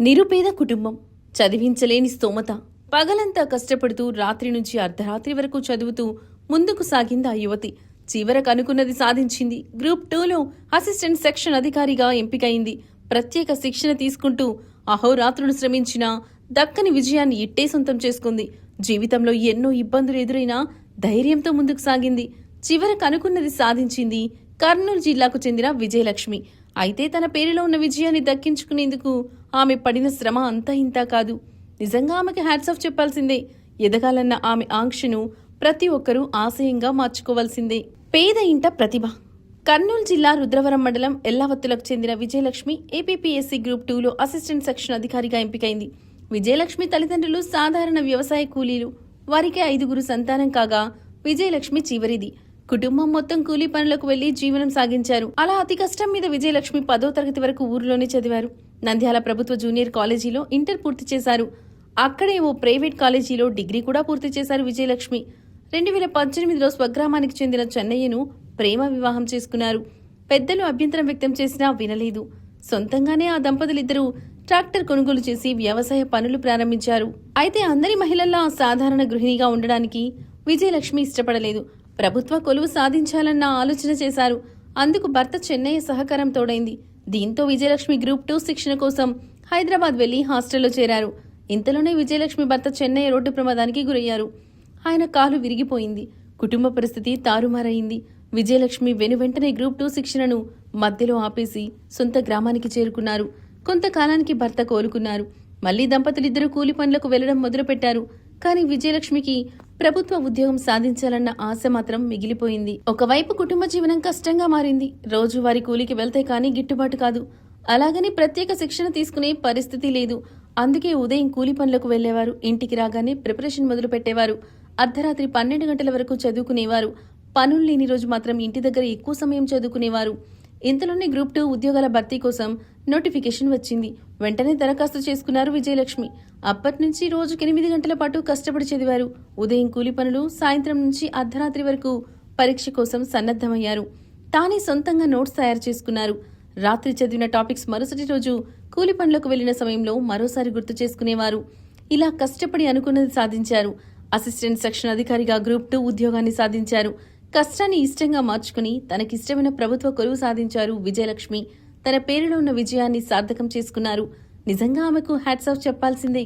నిరుపేద కుటుంబం చదివించలేని స్తోమత. పగలంతా కష్టపడుతూ రాత్రి నుంచి అర్ధరాత్రి వరకు చదువుతూ ముందుకు సాగింది ఆ యువతి. చివరకు అనుకున్నది సాధించింది. గ్రూప్ టూలో అసిస్టెంట్ సెక్షన్ అధికారిగా ఎంపికైంది. ప్రత్యేక శిక్షణ తీసుకుంటూ అహోరాత్రులు శ్రమించిన దక్కని విజయాన్ని ఇట్టే సొంతం చేసుకుంది. జీవితంలో ఎన్నో ఇబ్బందులు ఎదురైనా ధైర్యంతో ముందుకు సాగింది. చివరకు అనుకున్నది సాధించింది కర్నూలు జిల్లాకు చెందిన విజయలక్ష్మి. అయితే తన పేరులో ఉన్న విజయాన్ని దక్కించుకునేందుకు ఆమె పడిన శ్రమ అంతా ఇంతా కాదు. నిజంగా ఆమెకి హ్యాట్స్ ఆఫ్ చెప్పాల్సిందే. ఎదగాలన్న ఆమె ఆంక్షను ప్రతి ఒక్కరూ ఆశయంగా మార్చుకోవాల్సిందే. పేద ఇంట ప్రతిభ. కర్నూలు జిల్లా రుద్రవరం మండలం ఎల్లావత్తులకు చెందిన విజయలక్ష్మి ఏపీపీఎస్సీ గ్రూప్ టూలో అసిస్టెంట్ సెక్షన్ అధికారిగా ఎంపికైంది. విజయలక్ష్మి తల్లిదండ్రులు సాధారణ వ్యవసాయ కూలీలు. వారికి ఐదుగురు సంతానం కాగా విజయలక్ష్మి చివరిది. కుటుంబం మొత్తం కూలీ పనులకు వెళ్ళి జీవనం సాగించారు. అలా అతి కష్టం మీద విజయలక్ష్మి పదో తరగతి వరకు ఊరిలోనే చదివారు. నంద్యాల ప్రభుత్వ జూనియర్ కాలేజీలో ఇంటర్ పూర్తి చేశారు. అక్కడే ఓ ప్రైవేట్ కాలేజీలో డిగ్రీ కూడా పూర్తి చేశారు విజయలక్ష్మి. రెండు వేల పద్దెనిమిదిలో స్వగ్రామానికి చెందిన చెన్నయ్యను ప్రేమ వివాహం చేసుకున్నారు. పెద్దలు అభ్యంతరం వ్యక్తం చేసినా వినలేదు. సొంతంగానే ఆ దంపతులిద్దరూ ట్రాక్టర్ కొనుగోలు చేసి వ్యవసాయ పనులు ప్రారంభించారు. అయితే అందరి మహిళల్లో సాధారణ గృహిణిగా ఉండడానికి విజయలక్ష్మి ఇష్టపడలేదు. ప్రభుత్వ కొలువు సాధించాలన్న ఆలోచన చేశారు. అందుకు భర్త చెన్నయ్య సహకారం తోడైంది. దీంతో విజయలక్ష్మి గ్రూప్ టూ శిక్షణ కోసం హైదరాబాద్ వెళ్ళి హాస్టల్లో చేరారు. ఇంతలోనే విజయలక్ష్మి భర్త చెన్నయ్య రోడ్డు ప్రమాదానికి గురయ్యారు. ఆయన కాలు విరిగిపోయింది. కుటుంబ పరిస్థితి తారుమారైంది. విజయలక్ష్మి వెనువెంటనే గ్రూప్ టూ శిక్షణను మధ్యలో ఆపేసి సొంత గ్రామానికి చేరుకున్నారు. కొంతకాలానికి భర్త కోలుకున్నారు. మళ్ళీ దంపతులిద్దరూ కూలి పనులకు వెళ్ళడం మొదలుపెట్టారు. కానీ విజయలక్ష్మికి ప్రభుత్వ ఉద్యోగం సాధించాలన్న ఆశ మాత్రం మిగిలిపోయింది. ఒకవైపు కుటుంబ జీవనం కష్టంగా మారింది. రోజువారి కూలికి వెళ్తే కానీ గిట్టుబాటు కాదు. అలాగని ప్రత్యేక శిక్షణ తీసుకునే పరిస్థితి లేదు. అందుకే ఉదయం కూలి పనులకు వెళ్ళేవారు ఇంటికి రాగానే ప్రిపరేషన్ మొదలు పెట్టేవారు అర్ధరాత్రి పన్నెండు గంటల వరకు చదువుకునేవారు. పనులు లేని రోజు మాత్రం ఇంటి దగ్గర ఎక్కువ సమయం చదువుకునేవారు. ఇంతలోనే గ్రూప్ టూ ఉద్యోగాల భర్తీ కోసం నోటిఫికేషన్ వచ్చింది. వెంటనే దరఖాస్తు చేసుకున్నారు విజయలక్ష్మి. అప్పటి నుంచి రోజుకి ఎనిమిది గంటల పాటు కష్టపడి చదివారు. ఉదయం కూలి పనులు సాయంత్రం నుంచి అర్ధరాత్రి వరకు పరీక్ష కోసం సన్నద్ధమయ్యారు. తానే సొంతంగా నోట్స్ తయారు చేసుకున్నారు. రాత్రి చదివిన టాపిక్స్ మరుసటి రోజు కూలి పనులకు వెళ్ళిన సమయంలో మరోసారి గుర్తు చేసుకునేవారు. ఇలా కష్టపడి అనుకున్నది సాధించారు. అసిస్టెంట్ సెక్షన్ అధికారిగా గ్రూప్ టూ ఉద్యోగాన్ని సాధించారు. కష్టాన్ని ఇష్టంగా మార్చుకుని తనకిష్టమైన ప్రభుత్వ కొలువు సాధించారు విజయలక్ష్మి. తన పేరులో ఉన్న విజయాన్ని సార్థకం చేసుకున్నారు. నిజంగా ఆమెకు హ్యాట్స్ ఆఫ్ చెప్పాల్సిందే.